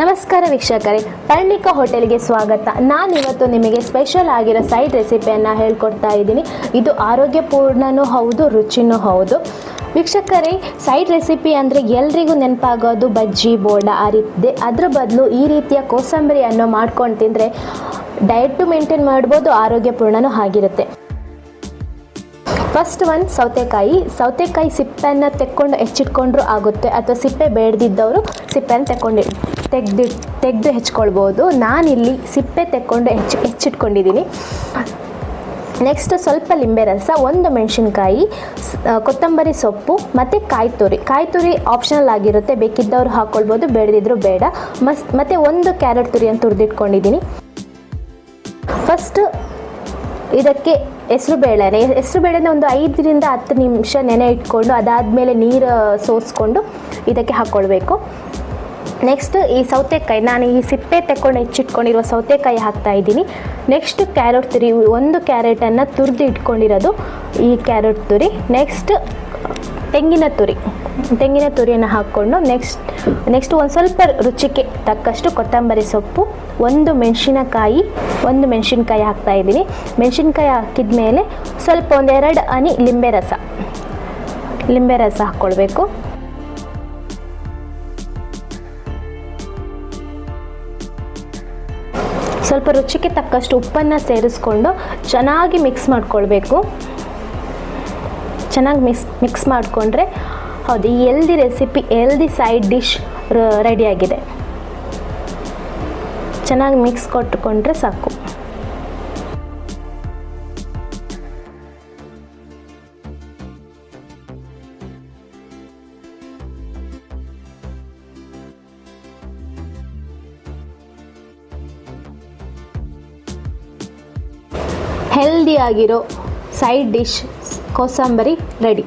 ನಮಸ್ಕಾರ ವೀಕ್ಷಕರೇ, ಪರ್ಣಿಕ ಹೋಟೆಲ್ಗೆ ಸ್ವಾಗತ. ನಾನಿವತ್ತು ನಿಮಗೆ ಸ್ಪೆಷಲ್ ಆಗಿರೋ ಸೈಡ್ ರೆಸಿಪಿಯನ್ನು ಹೇಳ್ಕೊಡ್ತಾ ಇದ್ದೀನಿ. ಇದು ಆರೋಗ್ಯಪೂರ್ಣನೂ ಹೌದು, ರುಚಿನೂ ಹೌದು. ವೀಕ್ಷಕರೇ, ಸೈಡ್ ರೆಸಿಪಿ ಅಂದರೆ ಎಲ್ರಿಗೂ ನೆನಪಾಗೋದು ಬಜ್ಜಿ, ಬೋಡ. ಆ ರೀತಿ ಅದ್ರ ಬದಲು ಈ ರೀತಿಯ ಕೋಸಂಬರಿಯನ್ನು ಮಾಡ್ಕೊಂಡು ತಿಂದರೆ ಡಯಟು ಮೇಂಟೈನ್ ಮಾಡ್ಬೋದು, ಆರೋಗ್ಯಪೂರ್ಣನೂ ಆಗಿರುತ್ತೆ. ಫಸ್ಟ್ ಒಂದು ಸೌತೆಕಾಯಿ. ಸೌತೆಕಾಯಿ ಸಿಪ್ಪೆಯನ್ನು ತೆಕ್ಕೊಂಡು ಹೆಚ್ಚಿಟ್ಕೊಂಡ್ರೂ ಆಗುತ್ತೆ. ಅಥವಾ ಸಿಪ್ಪೆ ಬೇಡದಿದ್ದವರು ಸಿಪ್ಪೆಯನ್ನು ತೆಕ್ಕೊಂಡು ತೆಗೆದು ತೆಗೆದು ಹೆಚ್ಕೊಳ್ಬೋದು. ನಾನಿಲ್ಲಿ ಸಿಪ್ಪೆ ತೆಕ್ಕೊಂಡು ಹೆಚ್ಚು ಹೆಚ್ಚಿಟ್ಕೊಂಡಿದ್ದೀನಿ. ನೆಕ್ಸ್ಟ್ ಸ್ವಲ್ಪ ಲಿಂಬೆ ರಸ, ಒಂದು ಮೆಣಸಿನ್ಕಾಯಿ ಕೊತ್ತಂಬರಿ ಸೊಪ್ಪು, ಮತ್ತು ಕಾಯಿ ತುರಿ. ಕಾಯಿ ತುರಿ ಆಪ್ಷನಲ್ ಆಗಿರುತ್ತೆ. ಬೇಕಿದ್ದವರು ಹಾಕ್ಕೊಳ್ಬೋದು ಬೇಡದಿದ್ರು ಬೇಡ. ಮಸ್, ಮತ್ತು ಒಂದು ಕ್ಯಾರೆಟ್ ತುರಿಯನ್ನು ತುರಿದಿಟ್ಕೊಂಡಿದ್ದೀನಿ. ಫಸ್ಟ್ ಇದಕ್ಕೆ ಹೆಸರು ಬೇಳೆನೆ. ಹೆಸರು ಬೇಳೆನ ಒಂದು ಐದರಿಂದ ಹತ್ತು ನಿಮಿಷ ನೆನೆ ಇಟ್ಕೊಂಡು ಅದಾದಮೇಲೆ ನೀರು ಸೋಸ್ಕೊಂಡು ಇದಕ್ಕೆ ಹಾಕ್ಕೊಳ್ಬೇಕು ನೆಕ್ಸ್ಟ್ ಈ ಸೌತೆಕಾಯಿ, ನಾನು ಈ ಸಿಪ್ಪೆ ತೆಕ್ಕೊಂಡು ಹೆಚ್ಚಿಟ್ಕೊಂಡಿರುವ ಸೌತೆಕಾಯಿ ಹಾಕ್ತಾ ಇದ್ದೀನಿ. ನೆಕ್ಸ್ಟ್ ಕ್ಯಾರೆಟ್ ತುರಿ, ಒಂದು ಕ್ಯಾರೆಟನ್ನು ತುರಿದು ಇಟ್ಕೊಂಡಿರೋದು ಈ ಕ್ಯಾರೆಟ್ ತುರಿ. ನೆಕ್ಸ್ಟ್ ತೆಂಗಿನ ತುರಿ. ತೆಂಗಿನ ತುರಿಯನ್ನು ಹಾಕ್ಕೊಂಡು ನೆಕ್ಸ್ಟ್ ನೆಕ್ಸ್ಟ್ ಒಂದು ಸ್ವಲ್ಪ ರುಚಿಗೆ ತಕ್ಕಷ್ಟು ಕೊತ್ತಂಬರಿ ಸೊಪ್ಪು, ಒಂದು ಮೆಣಸಿನಕಾಯಿ, ಒಂದು ಮೆಣಸಿನ್ಕಾಯಿ ಹಾಕ್ತಾ ಇದ್ದೀನಿ. ಮೆಣಸಿನ್ಕಾಯಿ ಹಾಕಿದ ಮೇಲೆ ಸ್ವಲ್ಪ ಒಂದೆರಡು ಹನಿ ಲಿಂಬೆ ರಸ. ಲಿಂಬೆ ರಸ ಹಾಕ್ಕೊಳ್ಬೇಕು ಸ್ವಲ್ಪ ರುಚಿಗೆ ತಕ್ಕಷ್ಟು ಉಪ್ಪನ್ನು ಸೇರಿಸ್ಕೊಂಡು ಚೆನ್ನಾಗಿ ಮಿಕ್ಸ್ ಮಾಡ್ಕೊಳ್ಬೇಕು. ಚೆನ್ನಾಗಿ ಮಿಕ್ಸ್ ಮಿಕ್ಸ್ ಮಾಡಿಕೊಂಡ್ರೆ ಹೌದು, ಈ healthy recipe healthy side dish ರೆಡಿಯಾಗಿದೆ ಚೆನ್ನಾಗಿ ಮಿಕ್ಸ್ ಕೊಟ್ಟುಕೊಂಡ್ರೆ ಸಾಕು. ಹೆಲ್ದಿಯಾಗಿರೋ ಸೈಡ್ ಡಿಶ್ ಕೋಸಂಬರಿ ರೆಡಿ